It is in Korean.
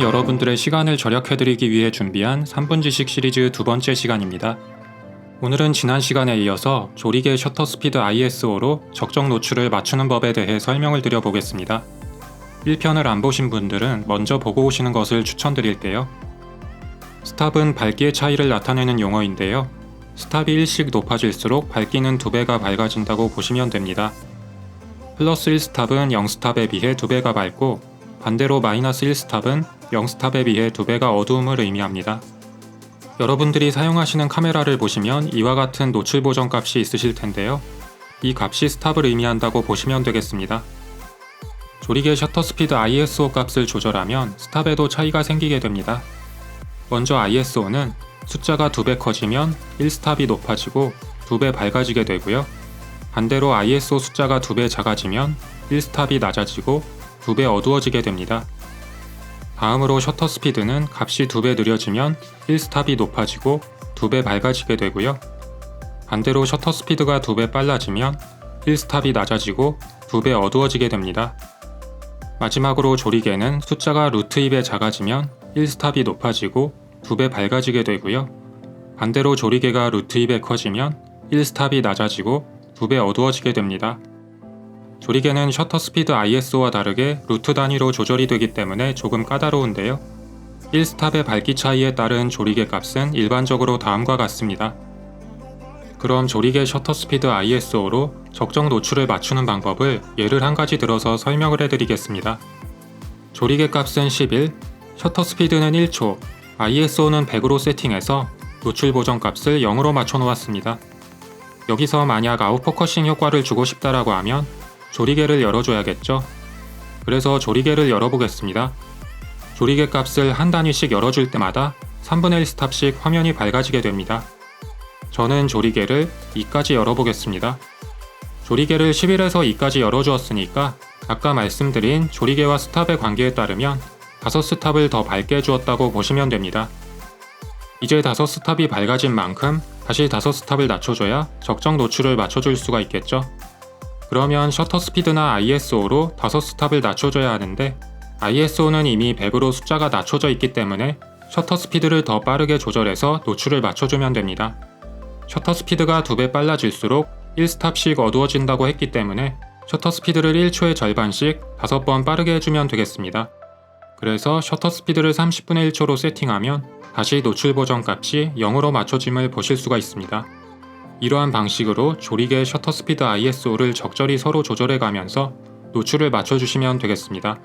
여러분들의 시간을 절약해드리기 위해 준비한 3분 지식 시리즈 두 번째 시간입니다. 오늘은 지난 시간에 이어서 조리개 셔터 스피드 ISO로 적정 노출을 맞추는 법에 대해 설명을 드려보겠습니다. 1편을 안 보신 분들은 먼저 보고 오시는 것을 추천드릴게요. 스탑은 밝기의 차이를 나타내는 용어인데요. 스탑이 1씩 높아질수록 밝기는 2배가 밝아진다고 보시면 됩니다. 플러스 1스탑은 0스탑에 비해 2배가 밝고 반대로 마이너스 1스탑은 0스탑에 비해 2배가 어두움을 의미합니다. 여러분들이 사용하시는 카메라를 보시면 이와 같은 노출 보정 값이 있으실 텐데요. 이 값이 스탑을 의미한다고 보시면 되겠습니다. 조리개 셔터 스피드 ISO 값을 조절하면 스탑에도 차이가 생기게 됩니다. 먼저 ISO는 숫자가 2배 커지면 1스탑이 높아지고 2배 밝아지게 되고요. 반대로 ISO 숫자가 2배 작아지면 1스탑이 낮아지고 2배 어두워지게 됩니다. 다음으로 셔터 스피드는 값이 2배 느려지면 1스탑이 높아지고 2배 밝아지게 되고요. 반대로 셔터 스피드가 2배 빨라지면 1스탑이 낮아지고 2배 어두워지게 됩니다. 마지막으로 조리개는 숫자가 루트 2배 작아지면 1스탑이 높아지고 2배 밝아지게 되고요. 반대로 조리개가 루트 2배 커지면 1스탑이 낮아지고 2배 어두워지게 됩니다. 조리개는 셔터 스피드 ISO와 다르게 루트 단위로 조절이 되기 때문에 조금 까다로운데요. 1스탑의 밝기 차이에 따른 조리개 값은 일반적으로 다음과 같습니다. 그럼 조리개 셔터 스피드 ISO로 적정 노출을 맞추는 방법을 예를 한 가지 들어서 설명을 해드리겠습니다. 조리개 값은 11, 셔터 스피드는 1초, ISO는 100으로 세팅해서 노출 보정 값을 0으로 맞춰 놓았습니다. 여기서 만약 아웃포커싱 효과를 주고 싶다라고 하면 조리개를 열어줘야겠죠. 그래서 조리개를 열어보겠습니다. 조리개 값을 한 단위씩 열어줄 때마다 3분의 1 스탑씩 화면이 밝아지게 됩니다. 저는 조리개를 2까지 열어보겠습니다. 조리개를 11에서 2까지 열어주었으니까 아까 말씀드린 조리개와 스탑의 관계에 따르면 5스탑을 더 밝게 해주었다고 보시면 됩니다. 이제 5스탑이 밝아진 만큼 다시 5스탑을 낮춰줘야 적정 노출을 맞춰줄 수가 있겠죠. 그러면 셔터 스피드나 ISO로 5스탑을 낮춰줘야 하는데 ISO는 이미 100으로 숫자가 낮춰져 있기 때문에 셔터 스피드를 더 빠르게 조절해서 노출을 맞춰주면 됩니다. 셔터 스피드가 2배 빨라질수록 1스탑씩 어두워진다고 했기 때문에 셔터 스피드를 1초의 절반씩 5번 빠르게 해주면 되겠습니다. 그래서 셔터 스피드를 30분의 1초로 세팅하면 다시 노출 보정 값이 0으로 맞춰짐을 보실 수가 있습니다. 이러한 방식으로 조리개 셔터 스피드 ISO를 적절히 서로 조절해 가면서 노출을 맞춰주시면 되겠습니다.